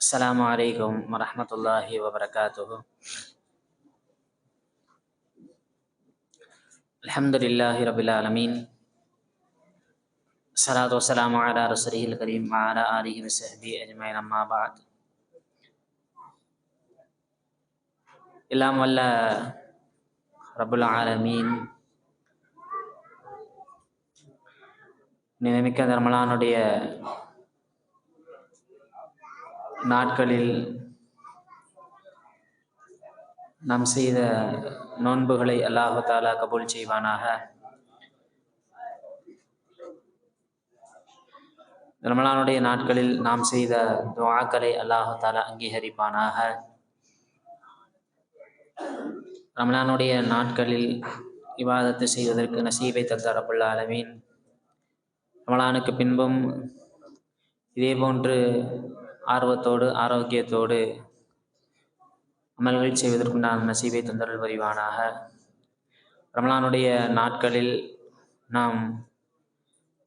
السلام عليكم ورحمة الله وبركاته الحمد لله رب العالمين الصلاة والسلام على رسوله الكريم وعلى آله وصحبه أجمعين أما بعد எல்லாம் வல்ல ரபுல் ஆலமீன் நினைமிக்க நிர்மலானுடைய நாட்களில் நாம் செய்த நோன்புகளை அல்லாஹு தாலா கபூல் செய்வானாக. ரமலானுடைய நாட்களில் நாம் செய்த துவாக்களை அல்லாஹு தாலா அங்கீகரிப்பானாக. ரமலானுடைய நாட்களில் விவாதத்தை செய்வதற்கு நசீபை தந்த அளவின் ரமலானுக்கு பின்பும் இதே போன்று ஆர்வத்தோடு ஆரோக்கியத்தோடு அமல்கள் செய்வதற்குண்டான நசீவை தொந்தரல் வரிவானாக ரமலானுடைய நாட்களில் நாம்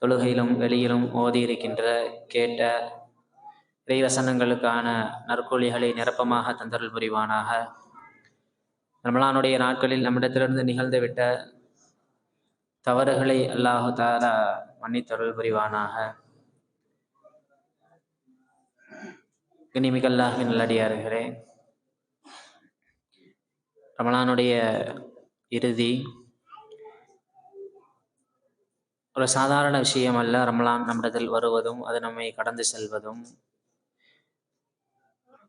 தொழுகையிலும் வெளியிலும் ஓதி இருக்கின்ற கேட்ட இறைவசனங்களுக்கான நற்கொலிகளை நிரப்பமாக தந்தரல் புரிவானாக. ரமலானுடைய நாட்களில் நம்மிடத்திலிருந்து நிகழ்ந்துவிட்ட தவறுகளை அல்லாஹு தாரா மன்னித்தருள் புரிவானாக. கனிமிகல்லாக நல்லடியார்களே ரமலானுடைய இறுதி. ஒரு சாதாரண விஷயம் அல்ல ரமலான் நம்மிடத்தில் வருவதும் அது நம்மை கடந்து செல்வதும்.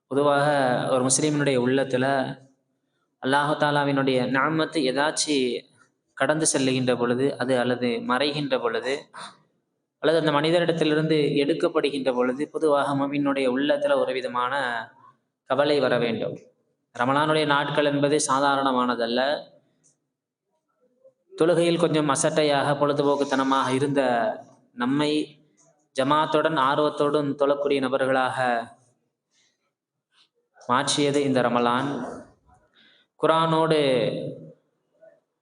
பொதுவாக ஒரு முஸ்லீமினுடைய உள்ளத்தில் அல்லாஹாலாவினுடைய நாமத்து ஏதாச்சும் கடந்து செல்லுகின்ற பொழுது அது அல்லது மறைகின்ற பொழுது அல்லது அந்த மனிதரிடத்திலிருந்து எடுக்கப்படுகின்ற பொழுது பொதுவாக மமினுடைய உள்ளத்தில் ஒரு விதமான கவலை வர வேண்டும். ரமலானுடைய நாட்கள் என்பது சாதாரணமானதல்ல. தொழுகையில் கொஞ்சம் அசட்டையாக பொழுதுபோக்குத்தனமாக இருந்த நம்மை ஜமாத்துடன் ஆர்வத்தோடும் தொழக்கூடிய நபர்களாக மாற்றியது இந்த ரமலான். குரானோடு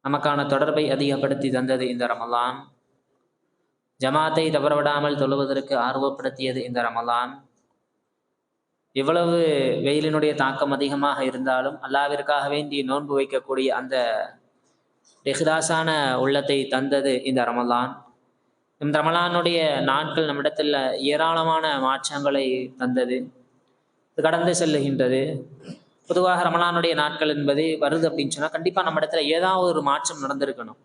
நமக்கான தொடர்பை அதிகப்படுத்தி தந்தது இந்த ரமலான். ஜமாத்தை தவறவிடாமல் தொழுவதற்கு ஆர்வப்படுத்தியது இந்த ரமலான். எவ்வளவு வெயிலினுடைய தாக்கம் அதிகமாக இருந்தாலும் அல்லாவிற்காக வேண்டி நோன்பு வைக்கக்கூடிய அந்த ரெஹிதாசான உள்ளத்தை தந்தது இந்த ரமலான். இந்த ரமலானுடைய நாட்கள் நம்மிடத்தில் ஏராளமான மாற்றங்களை தந்தது கடந்து செல்லுகின்றது. பொதுவாக ரமலானுடைய நாட்கள் என்பது வருது அப்படின்னு சொன்னால் கண்டிப்பாக நம்ம இடத்துல ஏதாவது ஒரு மாற்றம் நடந்திருக்கணும்.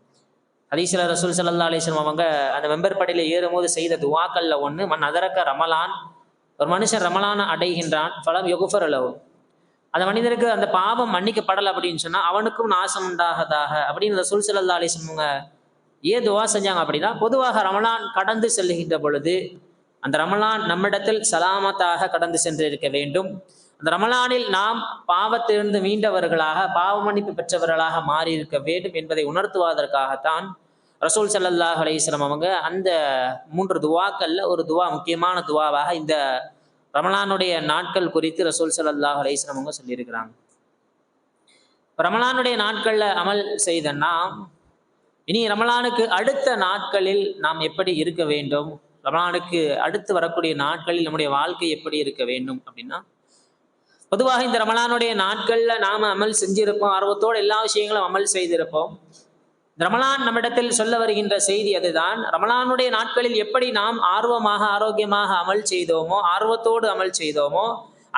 ஹதீஸ்ல ரசூல் சல்லா அலிஸ்லாம் அவங்க அந்த மெம்பர் படியில ஏறும்போது செய்த துவாக்கல்ல ஒன்று மண் அதரக்க ரமலான் ஒரு மனுஷன் ரமலான அடைகின்றான் பலம் யகுஃபர் அளவு அந்த மனிதனுக்கு அந்த பாவம் மன்னிக்கப்படலை அப்படின்னு சொன்னா அவனுக்கும் நாசம் உண்டாகதாக. அப்படின்னு ரசூல் சல்லா அலிஸ்லாம் அவங்க ஏன் துவா செஞ்சாங்க அப்படின்னா பொதுவாக ரமலான் கடந்து செல்லுகின்ற பொழுது அந்த ரமலான் நம்மிடத்தில் சலாமத்தாக கடந்து சென்று இருக்க வேண்டும். அந்த ரமலானில் நாம் பாவத்திலிருந்து மீண்டவர்களாக பாவ மன்னிப்பு பெற்றவர்களாக மாறி இருக்க வேண்டும் என்பதை உணர்த்துவதற்காகத்தான் ரசூல் சல்லாஹ் அலையம் அவங்க அந்த மூன்று துவாக்கள்ல ஒரு துவா முக்கியமான துவாவாக இந்த ரமலானுடைய நாட்கள் குறித்து ரசூல் சல்லாஹ் அலையம் அவங்க சொல்லியிருக்கிறாங்க. ரமலானுடைய நாட்கள்ல அமல் செய்த நாம் இனி ரமலானுக்கு அடுத்த நாட்களில் நாம் எப்படி இருக்க வேண்டும்? ரமலானுக்கு அடுத்து வரக்கூடிய நாட்களில் நம்முடைய வாழ்க்கை எப்படி இருக்க வேண்டும் அப்படின்னா பொதுவாக இந்த ரமலானுடைய நாட்கள்ல நாம அமல் செஞ்சிருப்போம். ஆர்வத்தோடு எல்லா விஷயங்களும் அமல் செய்திருப்போம். ரமலான் நம்மிடத்தில் சொல்ல வருகின்ற செய்தி அதுதான். ரமலானுடைய நாட்களில் எப்படி நாம் ஆர்வமாக ஆரோக்கியமாக அமல் செய்தோமோ ஆர்வத்தோடு அமல் செய்தோமோ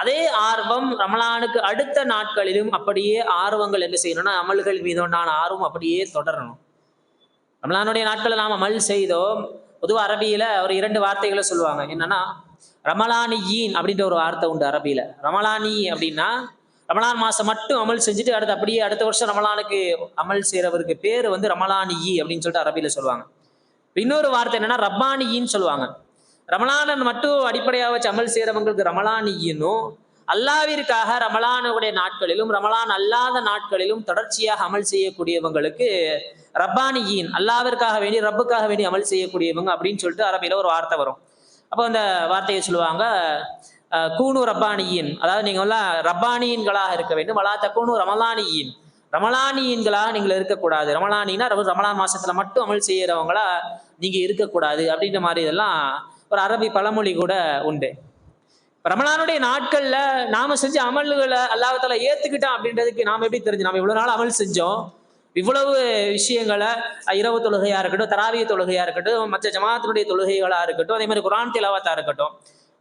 அதே ஆர்வம் ரமலானுக்கு அடுத்த நாட்களிலும் அப்படியே ஆர்வங்கள் என்ன செய்யணும்னா அமல்கள் மீது நான் ஆர்வம் அப்படியே தொடரணும். ரமலானுடைய நாட்களில் நாம் அமல் செய்தோம். பொதுவாக அரபியில ஒரு இரண்டு வார்த்தைகளை சொல்லுவாங்க. என்னன்னா ரமலானியின் அப்படின்ற ஒரு வார்த்தை உண்டு அரபியில. ரமலானி அப்படின்னா ரமலான் மாசம் மட்டும் அமல் செஞ்சுட்டு அடுத்து அப்படியே அடுத்த வருஷம் ரமலானுக்கு அமல் செய்யறவருக்கு பேர் வந்து ரமலானியி அப்படின்னு சொல்லிட்டு அரபியில சொல்லுவாங்க. இன்னொரு வார்த்தை என்னன்னா ரப்பானியின்னு சொல்லுவாங்க. ரமலானன் மட்டும் அடிப்படையாக வச்சு அமல் செய்யறவங்களுக்கு ரமலானியினும் அல்லாவிற்காக ரமலானுடைய நாட்களிலும் ரமலான் அல்லாத நாட்களிலும் தொடர்ச்சியாக அமல் செய்யக்கூடியவங்களுக்கு ரப்பானியின் அல்லாவிற்காக வேண்டி ரப்புக்காக வேண்டி அமல் செய்யக்கூடியவங்க அப்படின்னு சொல்லிட்டு அரபியில ஒரு வார்த்தை வரும். அப்போ அந்த வார்த்தையை சொல்லுவாங்க கூணு ரப்பானியின். அதாவது நீங்கள் எல்லாம் ரப்பானியன்களாக இருக்க வேண்டும். வலா கூணு ரமலானியின். ரமலானியன்களாக நீங்கள் இருக்கக்கூடாது. ரமலானின்னா ரமலான் மாசத்துல மட்டும் அமல் செய்யறவங்களா நீங்க இருக்கக்கூடாது அப்படின்ற மாதிரி இதெல்லாம் ஒரு அரபி பழமொழி கூட உண்டு. ரமலானுடைய நாட்கள்ல நாம செஞ்ச அமல்களை அல்லாஹால ஏத்துக்கிட்டோம் அப்படின்றதுக்கு நாம எப்படி தெரிஞ்சு நாம இவ்வளவு நாள் அமல் செஞ்சோம் இவ்வளவு விஷயங்களை இரவு தொழுகையா இருக்கட்டும் தராவிய தொழுகையா இருக்கட்டும் மற்ற ஜமாத்தினுடைய தொழுகைகளா இருக்கட்டும் அதே மாதிரி குரான் திலாவத்தா இருக்கட்டும்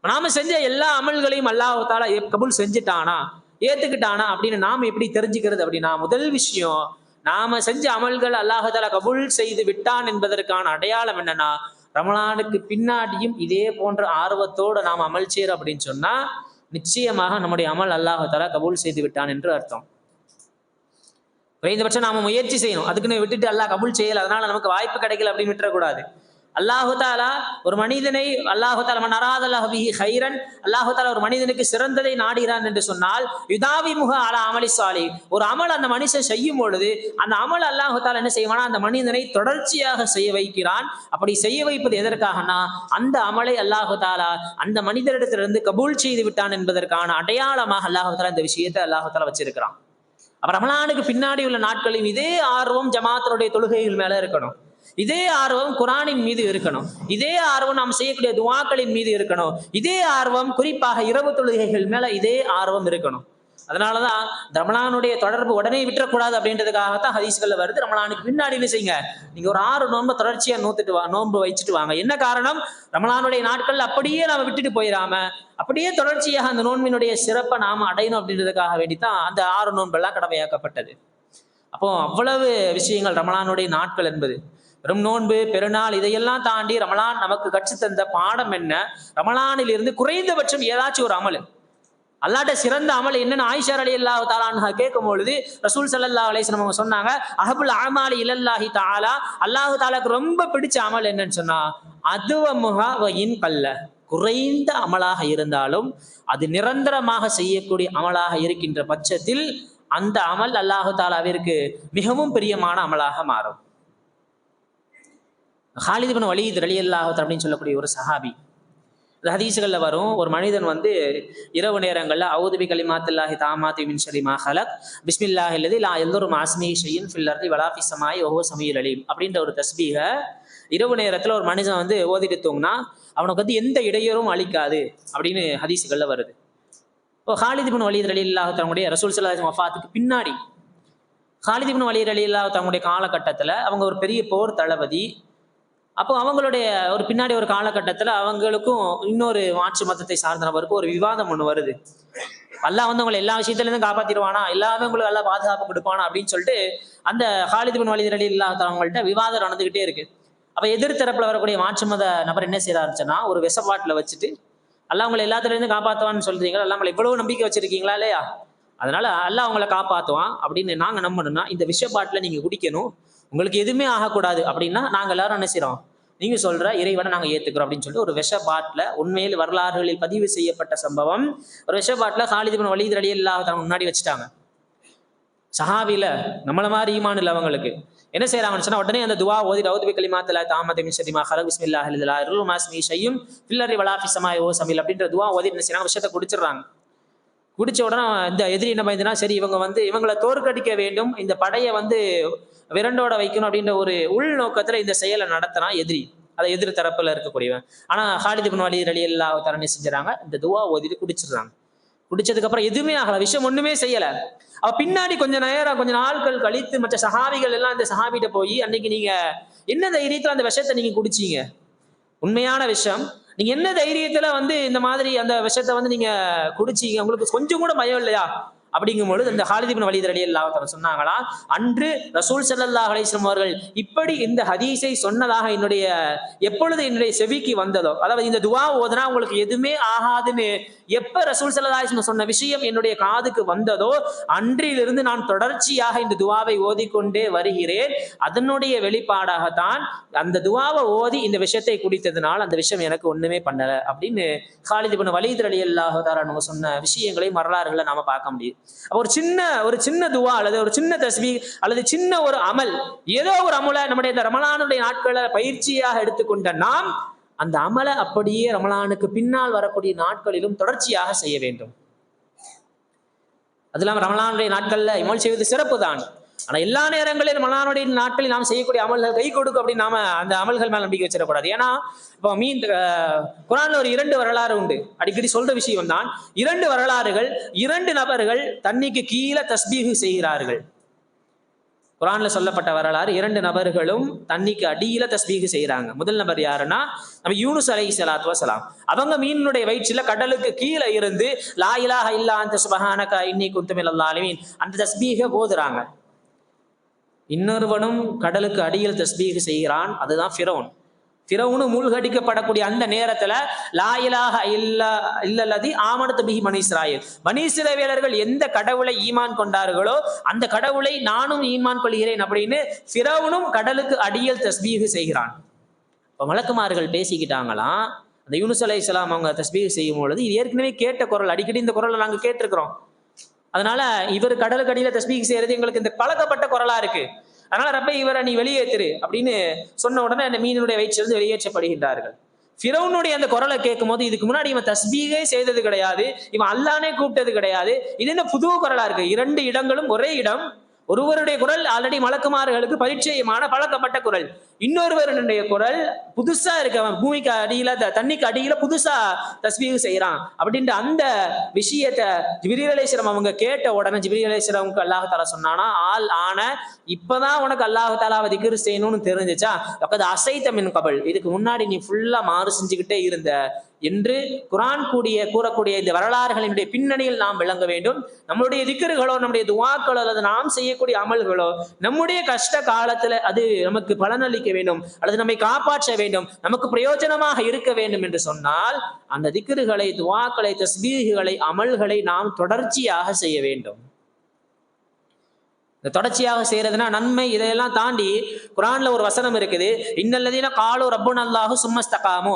நாம செஞ்ச எல்லா அமல்களையும் அல்லாஹால கபுல் செஞ்சுட்டானா ஏத்துக்கிட்டானா அப்படின்னு நாம எப்படி தெரிஞ்சுக்கிறது அப்படின்னா முதல் விஷயம் நாம செஞ்ச அமல்கள் அல்லாஹால கபூல் செய்து விட்டான் என்பதற்கான அடையாளம் என்னன்னா ரமலானுக்கு பின்னாடியும் இதே போன்ற ஆர்வத்தோடு நாம் அமல் செய்யறோம் அப்படின்னு சொன்னா நிச்சயமாக நம்முடைய அமல் அல்லாஹால கபூல் செய்து விட்டான் என்று அர்த்தம். குறைந்தபட்சம் நாம முயற்சி செய்யணும். அதுக்குன்னு விட்டுட்டு அல்லாஹ் கபூல் செய்யல. அதனால நமக்கு வாய்ப்பு கிடைக்கல அப்படின்னு விட்டுறக்கூடாது. அல்லாஹு தாலா ஒரு மனிதனை அல்லாஹு தாலா மன் அல்லாஹி ஹைரன் அல்லாஹு தாலா ஒரு மனிதனுக்கு சிறந்ததை நாடுகிறான் என்று சொன்னால் யுதாவி முக அலா அமலி சாலி ஒரு அமல் அந்த மனுஷன் செய்யும் பொழுது அந்த அமல் அல்லாஹு தாலா என்ன செய்வானா அந்த மனிதனை தொடர்ச்சியாக செய்ய வைக்கிறான். அப்படி செய்ய வைப்பது எதற்காகனா அந்த அமலை அல்லாஹு தாலா அந்த மனிதரிடத்திலிருந்து கபூல் செய்து விட்டான் என்பதற்கான அடையாளமாக அல்லாஹு தாலா இந்த விஷயத்தை அல்லாஹு தாலா வச்சிருக்கிறான். அப்ப ரமலானுக்கு பின்னாடி உள்ள நாட்களில் இதே ஆர்வம் ஜமாத்தினுடைய தொழுகைகள் மேல இருக்கணும். இதே ஆர்வம் குரானின் மீது இருக்கணும். இதே ஆர்வம் நாம் செய்யக்கூடிய துவாக்களின் மீது இருக்கணும். இதே ஆர்வம் குறிப்பாக இரவு தொழுகைகள் மேல இதே ஆர்வம் இருக்கணும். அதனாலதான் ரமலானுடைய தொடர்பு உடனே விட்டுறக்கூடாது அப்படின்றதுக்காகத்தான் ஹதீஸ்கள்ல வருது. ரமணானுக்கு பின்னாடி என்ன செய்யுங்க நீங்க ஒரு ஆறு நோன்பு தொடர்ச்சியா நோத்துட்டு வா நோன்பு வச்சுட்டு வாங்க. என்ன காரணம்? ரமலானுடைய நாட்கள் அப்படியே நாம விட்டுட்டு போயிடாம அப்படியே தொடர்ச்சியாக அந்த நோன்பினுடைய சிறப்பை நாம அடையணும் அப்படின்றதுக்காக வேண்டித்தான் அந்த ஆறு நோன்பெல்லாம் கடமையாக்கப்பட்டது. அப்போ அவ்வளவு விஷயங்கள் ரமலானுடைய நாட்கள் என்பது. வெறும் நோன்பு பெருநாள் இதையெல்லாம் தாண்டி ரமலான் நமக்கு கற்றுத்தந்த பாடம் என்ன? ரமலானில் இருந்து குறைந்தபட்சம் ஏதாச்சும் ஒரு அமல். அல்லாட்ட சிறந்த அமல் என்னன்னு ஆயிஷார் அலி அல்லாஹ் தாலான்னு கேட்கும் பொழுது ரசூல் சல்லா அலிஸ்லம் அவங்க சொன்னாங்க அஹபுல் அமாலி இலல்லாஹி தாலா அல்லாஹு தாலாக்கு ரொம்ப பிடிச்ச அமல் என்னன்னு சொன்னா முகாவையின் கல்ல. குறைந்த அமலாக இருந்தாலும் அது நிரந்தரமாக செய்யக்கூடிய அமலாக இருக்கின்ற பட்சத்தில் அந்த அமல் அல்லாஹு தாலாவிற்கு மிகவும் பிரியமான அமலாக மாறும். ஹாலிதிபன் பின் வலீத் ரலி அல்லாஹத் அப்படின்னு சொல்லக்கூடிய ஒரு சஹாபி ஹதீஸுகளில் வரும் ஒரு மனிதன் வந்து இரவு நேரங்களில் அவுதுபி கலிமாத்துல்லாஹி தாமாத்தி மின் ஷரிமா ஹலக் பிஸ்மில்லாஹ் இல்லது லா எல்லோரும் ஆஸ்மி ஷையின் ஃபில்லர்லி வலாஃபிசமாய் ஓஹோ சமீர் அலீம். அப்படின்ற ஒரு தஸ்பீக இரவு நேரத்தில் ஒரு மனிதன் வந்து ஓதிட்டு தூங்கினா அவனுக்கு வந்து எந்த இடையூறும் அளிக்காது அப்படின்னு ஹதீஸுகளில் வருது. இப்போ ஹாலிதிபின் பின் அலி அல்லாஹ் தன்னுடைய ரசூல் சல்லாஹ் வஃபாத்துக்கு பின்னாடி ஹாலிதிபின் பின் அலி அல்லாஹ் தன்னுடைய காலகட்டத்தில் அவங்க ஒரு பெரிய போர் தளபதி அப்போ அவங்களுடைய ஒரு பின்னாடி ஒரு காலகட்டத்தில் அவங்களுக்கும் இன்னொரு மாற்று மதத்தை சார்ந்த நபருக்கும் ஒரு விவாதம் ஒன்று வருது. அல்லா வந்து உங்களை எல்லா விஷயத்துலேருந்து காப்பாத்திடுவானா? எல்லாமே உங்களுக்கு எல்லாம் பாதுகாப்பு கொடுப்பானா? அப்படின்னு சொல்லிட்டு அந்த ஹாலித் பின் வலிதர் அலி இல்லாதவங்கள்ட்ட விவாதம் நடந்துகிட்டே இருக்கு. அப்போ எதிர்த்தரப்பில் வரக்கூடிய மாற்று மத நபர் என்ன செய்யறாருச்சுன்னா ஒரு விஷப்பாட்டில் வச்சுட்டு அல்லா உங்களை எல்லாத்துலேருந்து காப்பாற்றுவான்னு சொல்றீங்களா அல்லா உங்களை இவ்வளவு நம்பிக்கை வச்சிருக்கீங்களா இல்லையா? அதனால அல்லாஹ் உங்களை காப்பாற்றுவான் அப்படின்னு நாங்கள் நம்பணும்னா இந்த விஷப்பாட்டில் நீங்கள் குடிக்கணும். உங்களுக்கு எதுவுமே ஆகக்கூடாது அப்படின்னா நாங்கள் எல்லாரும் என்ன செய்கிறோம் நீங்க சொல்ற இறைவனை நாங்க ஏத்துக்கிறோம் அப்படின்னு சொல்லிட்டு ஒரு விஷ பாட்டில் உண்மையில் வரலாறுகளில் பதிவு செய்யப்பட்ட சம்பவம். ஒரு விஷ பாட்டில் ஹாலிதிபன் வலிதர் அலி இல்லாத முன்னாடி வச்சுட்டாங்க. சஹாபில நம்மள மாதிரி ஈமான் இல்லை அவங்களுக்கு. என்ன செய்யறாங்கன்னு சொன்னா உடனே அந்த துவா ஓதி ரவுத்பி கலிமாத்துல தாமதி மிஷதிமா ஹரக் பிஸ்மில்லா அலிதுல்லா இருள் மாஸ்மி ஷையும் ஃபில்லரி வலாஃபி ஓ சமில் அப்படின்ற துவா ஓதி என்ன செய்யறாங்க விஷயத்தை குடிச்சிடுறாங்க. குடிச்ச உடனே இந்த எதிரி என்ன பயந்துனா சரி இவங்க வந்து இவங்களை தோற்கடிக்க வேண்டும். இந்த படையை வந்து விரண்டோட வைக்கணும் அப்படின்ற ஒரு உள்நோக்கத்துல இந்த செயலை நடத்தினா எதிரி. அதை எதிர் தரப்புல இருக்கக்கூடியவன். ஆனா ஹாலித் பின் வலி அலி எல்லா தரணி செஞ்சுறாங்க இந்த துவா ஓதிட்டு குடிச்சிடுறாங்க. குடிச்சதுக்கு அப்புறம் எதுவுமே ஆகல. விஷயம் ஒண்ணுமே செய்யல. அவ பின்னாடி கொஞ்ச நேரம் கொஞ்ச நாட்கள் கழித்து மற்ற சஹாபிகள் எல்லாம் இந்த சஹாபிகிட்ட போய் அன்னைக்கு நீங்க என்ன தைரியத்துல அந்த விஷயத்தை நீங்க குடிச்சீங்க? உண்மையான விஷயம். நீங்க என்ன தைரியத்துல வந்து இந்த மாதிரி அந்த விஷயத்த வந்து நீங்க குடிச்சீங்க உங்களுக்கு கொஞ்சம் கூட பயம் இல்லையா? அப்படிங்கும் பொழுது இந்த ஹாலிதிபின் வலிதர் அலி அல்லாஹ் சொன்னாங்களா அன்று ரசூல் ஸல்லல்லாஹு அலைஹி அவர்கள் இப்படி இந்த ஹதீஸை சொன்னதாக என்னுடைய எப்பொழுது என்னுடைய செவிக்கு வந்ததோ அதாவது இந்த துவா ஓதுனா உங்களுக்கு எதுவுமே ஆகாதுன்னு எப்ப ரசூல் ஸல்லல்லாஹு சொன்ன விஷயம் என்னுடைய காதுக்கு வந்ததோ அன்றிலிருந்து நான் தொடர்ச்சியாக இந்த துவாவை ஓதிக்கொண்டே வருகிறேன். அதனுடைய வெளிப்பாடாகத்தான் அந்த துவாவை ஓதி இந்த விஷயத்தை குடித்ததுனால் அந்த விஷயம் எனக்கு ஒண்ணுமே பண்ணல அப்படின்னு ஹாலித் பண்ண வலீத் அலி அல்லாஹ் சொன்ன விஷயங்களை வரலாறுகளை நாம பார்க்க முடியுது. ஒரு சின்ன ஒரு சின்ன துவா அல்லது ஒரு சின்ன தஸ்மி அல்லது சின்ன ஒரு அமல் ஏதோ ஒரு அமலை நம்முடைய இந்த ரமலானுடைய நாட்களை பயிற்சியாக எடுத்துக்கொண்ட நாம் அந்த அமலை அப்படியே ரமலானுக்கு பின்னால் வரக்கூடிய நாட்களிலும் தொடர்ச்சியாக செய்ய வேண்டும். அது இல்லாமல் ரமலானுடைய நாட்கள்ல இமல் செய்வது சிறப்பு தான் ஆனா எல்லா நேரங்களிலும் ரமலானுடைய நாட்களில் நாம் செய்யக்கூடிய அமல்கள் கை கொடுக்கும் அப்படின்னு நாம அந்த அமல்கள் மேலே நம்பிக்கை வச்சிடக்கூடாது. ஏன்னா இப்போ மீன் குரானில் குரான்ல ஒரு இரண்டு வரலாறு உண்டு. அடிக்கடி சொல்ற விஷயம் தான் இரண்டு வரலாறுகள் இரண்டு நபர்கள் தண்ணிக்கு கீழே தஸ்பீகு செய்கிறார்கள். குரான்ல சொல்லப்பட்ட வரலாறு இரண்டு நபர்களும் தண்ணிக்கு அடியில தஸ்பீகு செய்யறாங்க முதல் நபர் யாருன்னா நம்ம யூனுஸ் அலை சலாத்து வசலாம் அவங்க மீனுடைய வயிற்றுல கடலுக்கு கீழே இருந்து லாயிலாக இல்லா அந்த சுபஹானக இன்னி குந்தமில் அல்லாலுமீன் அந்த தஸ்பீக போதுறாங்க. இன்னொருவனும் கடலுக்கு அடியில் தஸ்பீக செய்கிறான் அதுதான் ஃபிரோன். ஃபிரௌனு மூழ்கடிக்கப்படக்கூடிய அந்த நேரத்துல லாயிலாக இல்ல இல்லா இல்லல்லதி ஆமனத்து பிஹி மனி இஸ்ராயேல். எந்த கடவுளை ஈமான் கொண்டார்களோ அந்த கடவுளை நானும் ஈமான் கொள்கிறேன் அப்படின்னு ஃபிரௌனும் கடலுக்கு அடியில் தஸ்பீகு செய்கிறான். இப்போ மலக்குமார்கள் பேசிக்கிட்டாங்களாம் அந்த யூனுஸ் அலை இஸ்லாம் அவங்க தஸ்பீகு செய்யும் பொழுது இது ஏற்கனவே கேட்ட குரல் அடிக்கடி இந்த குரலை நாங்கள் கேட்டிருக்கிறோம். அதனால இவர் கடலுக்கு அடியில் தஸ்பீக் செய்யறது எங்களுக்கு இந்த பழக்கப்பட்ட குரலா இருக்கு. அதனால ரப்பை இவரை நீ வெளியேற்று அப்படின்னு சொன்ன உடனே அந்த மீனுடைய வயிற்றிலிருந்து வெளியேற்றப்படுகின்றார்கள். ஃபிரௌனுடைய அந்த குரலை கேட்கும் போது இதுக்கு முன்னாடி இவன் தஸ்பீகே செய்தது கிடையாது இவன் அல்லானே கூப்பிட்டது கிடையாது. இது என்ன புது குரலா இருக்கு? இரண்டு இடங்களும் ஒரே இடம். ஒருவருடைய குரல் ஆல்ரெடி மலக்குமார்களுக்கு பரிச்சயமான பழக்கப்பட்ட குரல். இன்னொருவருடைய குரல் புதுசா இருக்கு. அவன் பூமிக்கு அடியில த- தண்ணிக்கு அடியில புதுசா தஸ்பீக செய்யறான் அப்படின்ற அந்த விஷயத்த ஜிபிரி அலேஸ்வரம் அவங்க கேட்ட உடனே ஜிபிரி அலேஸ்வரமுக்கு அல்லாஹால சொன்னானா ஆள் ஆன இப்பதான் உனக்கு அல்லாஹு தாலாவை திக்ரு செய்யணும்னு தெரிஞ்சுச்சா? அப்ப அசைத்த மின் கபல். இதுக்கு முன்னாடி நீ ஃபுல்லா மாறு செஞ்சுக்கிட்டே இருந்த. என்று குரான் கூடிய கூறக்கூடிய இந்த வரலாறுகளினுடைய பின்னணியில் நாம் விளங்க வேண்டும். நம்முடைய திக்கர்களோ நம்முடைய துவாக்களோ அல்லது நாம் செய்யக்கூடிய அமல்களோ நம்முடைய கஷ்ட காலத்துல அது நமக்கு பலனளிக்க வேண்டும். அல்லது நம்மை காப்பாற்ற வேண்டும். நமக்கு பிரயோஜனமாக இருக்க வேண்டும் என்று சொன்னால் அந்த திக்கர்களை துவாக்களை தஸ்பீகளை அமல்களை நாம் தொடர்ச்சியாக செய்ய வேண்டும். இந்த தொடர்ச்சியாக செய்யறதுனா நன்மை இதையெல்லாம் தாண்டி குரான்ல ஒரு வசனம் இருக்குது இன்னல்லதீன காலு ரப்புன் அல்லாஹு சும்மஸ்தகாமு.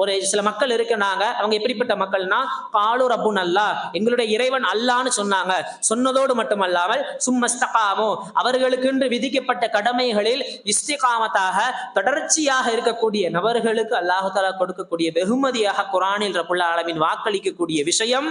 ஒரு சில மக்கள் இருக்கிறாங்க அவங்க எப்படிப்பட்ட மக்கள்னா காலு ரப்புன் அல்லா எங்களுடைய இறைவன் அல்லான்னு சொன்னாங்க. சொன்னதோடு மட்டுமல்லாமல் சும்மஸ்தகாமு. அவர்களுக்கென்று விதிக்கப்பட்ட கடமைகளில் இஸ்திகாமத்தாக தொடர்ச்சியாக இருக்கக்கூடிய நபர்களுக்கு அல்லாஹாலா கொடுக்கக்கூடிய வெகுமதியாக குரானில் ரப்புல்லா அளவின் வாக்களிக்கக்கூடிய விஷயம்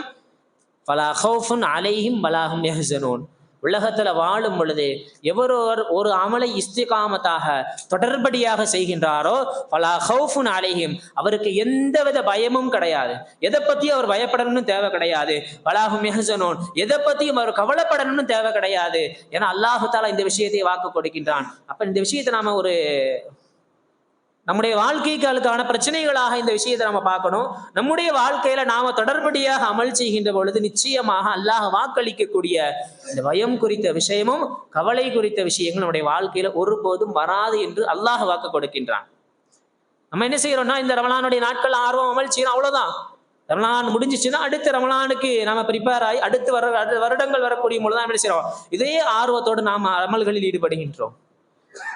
பலா ஹவுஃபுன் அலையும் பலாஹும் யஹ்சனூன். உலகத்துல வாழும் பொழுது எவரொரு ஒரு அமலை இஸ்திகாமத்தாக தொடர்படியாக செய்கின்றாரோ பலா ஹவுஃபுன் அலைஹிம் அவருக்கு எந்தவித பயமும் கிடையாது. எதை பத்தி அவர் பயப்படணும்னு தேவை கிடையாது. பலாஹும் மெஹசனோன் எதை பத்தியும் அவர் கவலைப்படணும்னு தேவை கிடையாது. ஏன்னா அல்லாஹு தாலா இந்த விஷயத்தை வாக்கு கொடுக்கின்றான். அப்ப இந்த விஷயத்தை நாம ஒரு நம்முடைய வாழ்க்கைக்கான பிரச்சனைகளாக இந்த விஷயத்தை நம்ம பார்க்கணும். நம்முடைய வாழ்க்கையில நாம தொடர்படியாக அமல் செய்கின்ற பொழுது நிச்சயமாக அல்லாஹ் வாக்களிக்கக்கூடிய இந்த பயம் குறித்த விஷயமும் கவலை குறித்த விஷயங்கள் நம்முடைய வாழ்க்கையில ஒருபோதும் வராது என்று அல்லாஹ் வாக்கு கொடுக்கின்றான். நம்ம என்ன செய்யறோம்னா இந்த ரமலானுடைய நாட்கள் ஆர்வம் அமல் செய்யணும் அவ்வளவுதான். ரமலான் முடிஞ்சிச்சுன்னா அடுத்த ரமலானுக்கு நாம ப்ரிப்பேர் ஆகி அடுத்து வர வருடங்கள் வரக்கூடிய பொழுது தான் என்ன செய்யறோம்? இதே ஆர்வத்தோடு நாம் அமல்களில் ஈடுபடுகின்றோம்.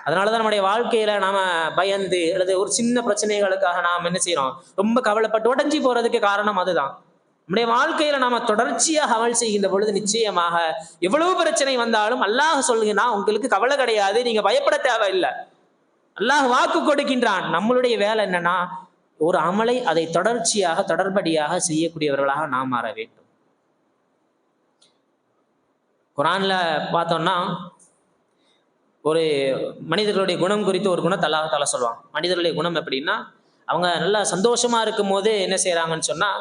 அதனாலதான் நம்முடைய வாழ்க்கையில நாம பயந்து அல்லது ஒரு சின்ன பிரச்சனைகளுக்காக நாம் என்ன செய்யறோம் ரொம்ப கவலைப்பட்டு உடஞ்சி போறதுக்கு காரணம் அதுதான். நம்முடைய வாழ்க்கையில நாம தொடர்ச்சியாக அமல் செய்கின்ற பொழுது நிச்சயமாக எவ்வளவு பிரச்சனை வந்தாலும் அல்லாஹ் சொல்லுங்கன்னா உங்களுக்கு கவலை கிடையாது நீங்க பயப்பட தேவையில்லை. அல்லாஹ் வாக்கு கொடுக்கின்றான். நம்மளுடைய வேலை என்னன்னா ஒரு அமலை அதை தொடர்ச்சியாக தொடர்படியாக செய்யக்கூடியவர்களாக நாம் மாற வேண்டும். குரான்ல பார்த்தோம்னா ஒரு மனிதர்களுடைய குணம் குறித்து ஒரு குணத்தை தால சொல்லுவாங்க. மனிதர்களுடைய குணம் எப்படின்னா அவங்க நல்லா சந்தோஷமா இருக்கும் போது என்ன செய்யறாங்கன்னு சொன்னா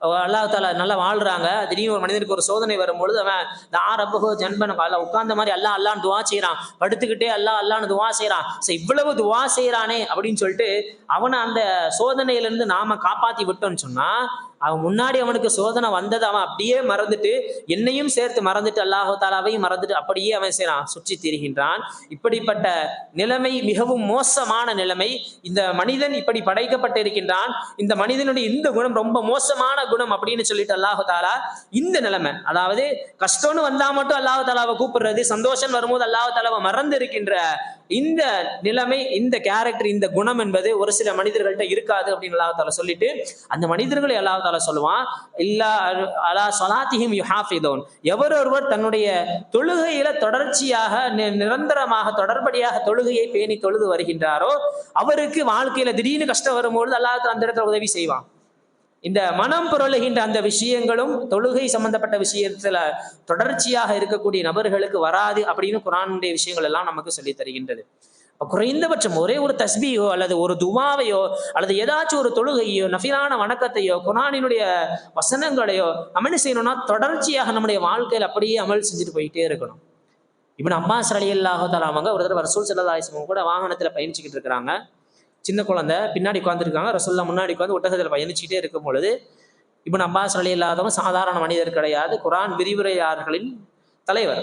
அல்லாஹ் தாலா நல்லா வாழ்றாங்க. திடீர்னு ஒரு மனிதனுக்கு ஒரு சோதனை வரும்பொழுது அவன் இந்த ஆரம்பகோ ஜன்பன் அல்ல உட்கார்ந்த மாதிரி அல்லா அல்லான்னு துவா செய்யறான் படுத்துக்கிட்டே அல்லா அல்லான்னு துவா செய்யறான் சரி இவ்வளவு துவா செய்யறானே அப்படின்னு சொல்லிட்டு அவனை அந்த சோதனையிலிருந்து நாம காப்பாத்தி விட்டோம்னு சொன்னா அவன் முன்னாடி அவனுக்கு சோதனை வந்தது அவன் அப்படியே மறந்துட்டு என்னையும் சேர்த்து மறந்துட்டு அல்லாஹு தாலாவையும் மறந்துட்டு அப்படியே அவன் செய்யறான் சுற்றி திரிகின்றான். இப்படிப்பட்ட நிலைமை மிகவும் மோசமான நிலைமை. இந்த மனிதன் இப்படி படைக்கப்பட்டு இருக்கின்றான். இந்த மனிதனுடைய இந்த குணம் ரொம்ப மோசமான குணம் அப்படின்னு சொல்லிட்டு அல்லாஹு தாலா இந்த நிலைமை அதாவது கஷ்டம்னு வந்தா மட்டும் அல்லாஹு தாலாவை கூப்பிடுறது சந்தோஷம் வரும்போது அல்லாஹு தாலாவை மறந்து இருக்கின்ற இந்த நிலைமை இந்த கேரக்டர் இந்த குணம் என்பது ஒரு சில மனிதர்கள்ட்ட இருக்காது அப்படின்னு அல்லாஹால சொல்லிட்டு அந்த மனிதர்களை அல்லாஹால சொல்லுவான் இல்லா அலா சொலாத்திஹிம் யுஹாஃபிதோன். எவர் ஒருவர் தன்னுடைய தொழுகையில தொடர்ச்சியாக நி- நிரந்தரமாக தொடர்படியாக தொழுகையை பேணி தொழுது வருகின்றாரோ அவருக்கு வாழ்க்கையில திடீர்னு கஷ்டம் வரும்பொழுது அல்லாஹ் அந்த இடத்துல உதவி செய்வான். இந்த மனம் புரளுகின்ற அந்த விஷயங்களும் தொழுகை சம்பந்தப்பட்ட விஷயத்துல தொடர்ச்சியாக இருக்கக்கூடிய நபர்களுக்கு வராது அப்படின்னு குரானுடைய விஷயங்கள் எல்லாம் நமக்கு சொல்லி தருகின்றது. குறைந்தபட்சம் ஒரே ஒரு தஸ்பியோ அல்லது ஒரு துவாவையோ அல்லது ஏதாச்சும் ஒரு தொழுகையோ நஃபிலான வணக்கத்தையோ குரானினுடைய வசனங்களையோ அமல் செய்யணும்னா தொடர்ச்சியாக நம்முடைய வாழ்க்கையில் அப்படியே அமல் செஞ்சுட்டு போயிட்டே இருக்கணும். இப்போ அம்மாஸ் அலி அல்லாஹால அவங்க ஒரு தடவை ரசூல் சல்லாஹிஸ்மம் கூட வாகனத்தில் பயணிச்சுக்கிட்டு இருக்கிறாங்க. சின்ன குழந்தை பின்னாடி உட்காந்துருக்காங்க ரசூல்லா முன்னாடி உட்காந்து ஒட்டகத்தில் பயணிச்சுக்கிட்டே இருக்கும் பொழுது இப்போ அப்பாஸ் அலி இல்லாதவங்க சாதாரண மனிதர் கிடையாது. குரான் விரிவுரையாளர்களின் தலைவர்.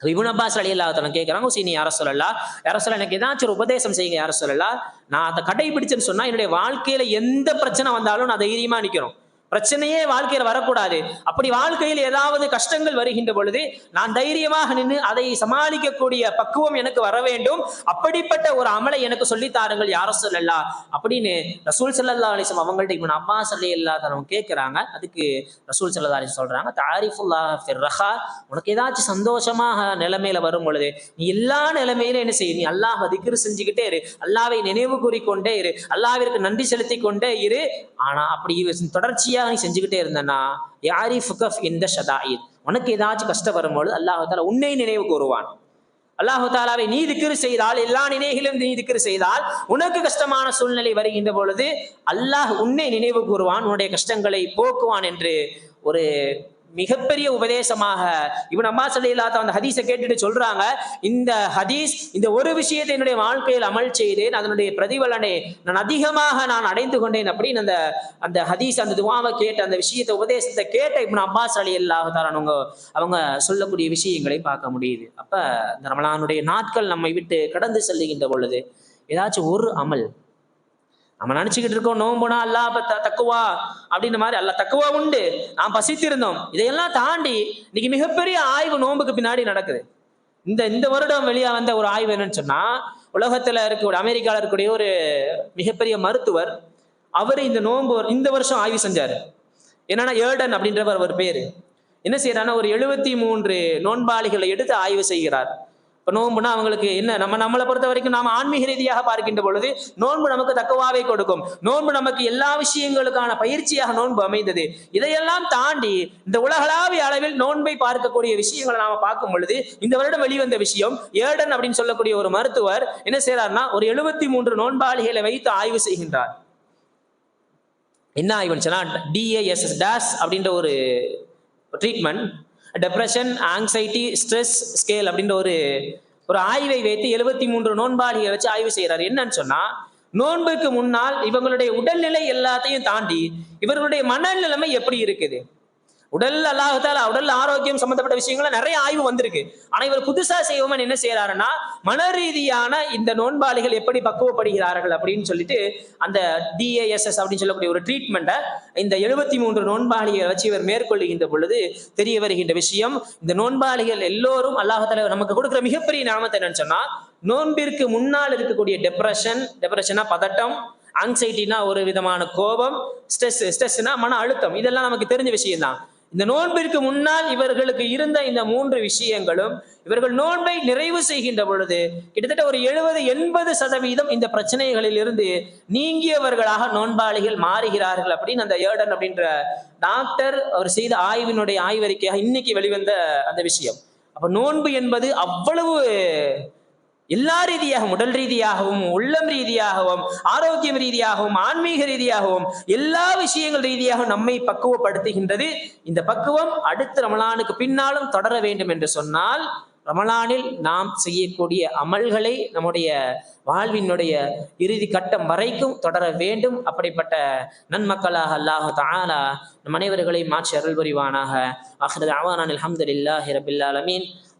இபுன் அப்பாஸ் அலி இல்லாதவன் கேட்குறாங்க சீனி நீ யார சொல்லலாம் யார சொல்ல எனக்கு ஏதாச்சும் ஒரு உபதேசம் செய்யுங்க யார சொல்லலாம் நான் அதை கடைபிடிச்சேன்னு சொன்னா என்னுடைய வாழ்க்கையில எந்த பிரச்சனை வந்தாலும் நான் தைரியமா நிற்கிறோம் பிரச்சனையே வாழ்க்கையில் வரக்கூடாது. அப்படி வாழ்க்கையில் ஏதாவது கஷ்டங்கள் வருகின்ற பொழுது நான் தைரியமாக நின்று அதை சமாளிக்கக்கூடிய பக்குவம் எனக்கு வர வேண்டும். அப்படிப்பட்ட ஒரு அமலை எனக்கு சொல்லித்தாருங்கள் யாரோ சொல்லலா? அப்படின்னு ரசூல் சல்லா அலிசம் அவங்கள்ட்ட இப்போ அப்பா சொல்லி இல்லாதவங்க கேட்குறாங்க அதுக்கு ரசூல் சல்லா அலிசம் சொல்றாங்க தாரிஃபுல்லா ஃபிர்ரஹா உனக்கு ஏதாச்சும் சந்தோஷமாக நிலைமையில வரும் பொழுது நீ எல்லா நிலைமையிலும் என்ன செய்ய நீ அல்லாஹ் திக்ரு செஞ்சுக்கிட்டே இரு. அல்லாவை நினைவு கூறிக்கொண்டே இரு. அல்லாவிற்கு நன்றி செலுத்தி கொண்டே இரு. ஆனா அப்படி தொடர்ச்சியா நீ செஞ்சுக்கிட்டே இருந்தனா யாரி ஃபுகஃப் இந்த ஷதாயித்? உனக்கு ஏதாச்சும் கஷ்டம் வரும்போது அல்லாஹால உன்னை நினைவு கூறுவான். அல்லாஹு தாலாவை நீ திக்கிரு செய்தால் எல்லா நினைகளும் நீ திக்கிரு செய்தால் உனக்கு கஷ்டமான சூழ்நிலை வருகின்ற பொழுது அல்லாஹ் உன்னை நினைவு கூறுவான் உன்னுடைய கஷ்டங்களை போக்குவான் என்று ஒரு மிகப்பெரிய உபதேசமாக இவன் அம்மா இல்லாத அந்த ஹதீஸை கேட்டுட்டு சொல்றாங்க இந்த ஹதீஸ் இந்த ஒரு விஷயத்தை என்னுடைய வாழ்க்கையில் அமல் செய்தேன் அதனுடைய பிரதிபலனை நான் அதிகமாக நான் அடைந்து கொண்டேன் அப்படின்னு அந்த அந்த ஹதீஸ் அந்த துவாவை கேட்ட அந்த விஷயத்தை உபதேசத்தை கேட்ட இவன் அம்மா அலி அல்லாஹாரவங்க அவங்க சொல்லக்கூடிய விஷயங்களை பார்க்க முடியுது. அப்ப இந்த ரமலானுடைய நாட்கள் நம்மை விட்டு கடந்து செல்லுகின்ற பொழுது ஏதாச்சும் ஒரு அமல் நம்ம நினைச்சுக்கிட்டு இருக்கோம் நோம்புனா அல்லா தக்குவா? அப்படின்ற மாதிரி அல்ல தக்குவா உண்டு. நாம் பசித்திருந்தோம். இதையெல்லாம் தாண்டி இன்னைக்கு மிகப்பெரிய ஆய்வு நோம்புக்கு பின்னாடி நடக்குது. இந்த இந்த வருடம் வெளியா வந்த ஒரு ஆய்வு என்னன்னு சொன்னா உலகத்துல இருக்கக்கூடிய அமெரிக்காவில் இருக்கக்கூடிய ஒரு மிகப்பெரிய மருத்துவர் அவர் இந்த நோன்பு இந்த வருஷம் ஆய்வு செஞ்சாரு. என்னன்னா ஏர்டன் அப்படின்றவர் ஒரு பேரு. என்ன செய்யறாருன்னா ஒரு எழுபத்தி மூன்று நோன்பாளிகளை எடுத்து ஆய்வு செய்கிறார். இப்போ நோன்புனா அவங்களுக்கு என்ன? நம்ம நம்மளை பொறுத்த வரைக்கும் நாம் ஆன்மீக ரீதியாக பார்க்கின்ற பொழுது நோன்பு நமக்கு தக்கவாவே கொடுக்கும். நோன்பு நமக்கு எல்லா விஷயங்களுக்கான பயிற்சியாக நோன்பு அமைந்தது. இதையெல்லாம் தாண்டி இந்த உலகளாவிய அளவில் நோன்பை பார்க்கக்கூடிய விஷயங்களை நாம பார்க்கும் பொழுது இந்த வருடம் வெளிவந்த விஷயம் ஏடன் அப்படின்னு சொல்லக்கூடிய ஒரு மருத்துவர் என்ன செய்யறாருன்னா ஒரு எழுபத்தி மூன்று நோன்பாளிகளை வைத்து ஆய்வு செய்கின்றார். என்ன ஆய்வுன்னு சொன்னா டிஏஎஸ்எஸ் டேஸ் அப்படின்ற ஒரு treatment depression anxiety stress scale அப்படின்ற ஒரு ஒரு ஆய்வை வைத்து எழுபத்தி மூன்று நோன்பாளிகளை வச்சு ஆய்வு செய்கிறார் என்னன்னு சொன்னா நோன்புக்கு முன்னால் இவங்களுடைய உடல்நிலை எல்லாத்தையும் தாண்டி இவர்களுடைய மனநிலைமை எப்படி இருக்குது? உடல் அல்லாஹால உடல் ஆரோக்கியம் சம்பந்தப்பட்ட விஷயங்கள நிறைய ஆய்வு வந்திருக்கு. ஆனா இவர் புதுசா செய்வோம் என்ன செய்யறாருன்னா மன ரீதியான இந்த நோன்பாளிகள் எப்படி பக்குவப்படுகிறார்கள் அப்படின்னு சொல்லிட்டு அந்த டிஏஎஸ்எஸ் அப்படின்னு சொல்லக்கூடிய ஒரு ட்ரீட்மெண்ட்டை இந்த எழுபத்தி மூன்று நோன்பாளிகளை வச்சு இவர் மேற்கொள்ளுகின்ற பொழுது தெரிய வருகின்ற விஷயம் இந்த நோன்பாளிகள் எல்லோரும் அல்லாஹால நமக்கு கொடுக்குற மிகப்பெரிய நாமத்தை என்னன்னு சொன்னா நோன்பிற்கு முன்னால் இருக்கக்கூடிய டெப்ரெஷன் டெப்ரெஷனா பதட்டம் ஆங்ஸைட்டினா ஒரு விதமான கோபம் ஸ்ட்ரெஸ் ஸ்ட்ரெஸ்னா மன அழுத்தம் இதெல்லாம் நமக்கு தெரிஞ்ச விஷயம் தான் இந்த நோன்பிற்கு முன்னால் இவர்களுக்கு இருந்த இந்த மூன்று விஷயங்களும் இவர்கள் நோன்பை நிறைவு செய்கின்ற பொழுது கிட்டத்தட்ட ஒரு எழுபது எண்பது சதவீதம் இந்த பிரச்சனைகளில் இருந்து நீங்கியவர்களாக நோன்பாளிகள் மாறுகிறார்கள் அப்படின்னு அந்த ஏர்டன் அப்படின்ற டாக்டர் அவர் செய்த ஆய்வினுடைய ஆய்வறிக்கையாக இன்னைக்கு வெளிவந்த அந்த விஷயம். அப்ப நோன்பு என்பது அவ்வளவு எல்லா ரீதியாகவும் உடல் ரீதியாகவும் உள்ளம் ரீதியாகவும் ஆரோக்கியம் ரீதியாகவும் ஆன்மீக ரீதியாகவும் எல்லா விஷயங்கள் ரீதியாகவும் நம்மை பக்குவப்படுத்துகின்றது. இந்த பக்குவம் அடுத்த ரமலானுக்கு பின்னாலும் தொடர வேண்டும் என்று சொன்னால் ரமலானில் நாம் செய்யக்கூடிய அமல்களை நம்முடைய வாழ்வினுடைய இறுதி கட்டம் வரைக்கும் தொடர வேண்டும். அப்படிப்பட்ட நன்மக்களாக அல்லாஹ் தாலா நம் அனைவர்களையும் மாற்றி அருள் புரிவானாக அஹ்ரத் அவானான் அலமதுல்லாஹி ரபில்லாலமீன்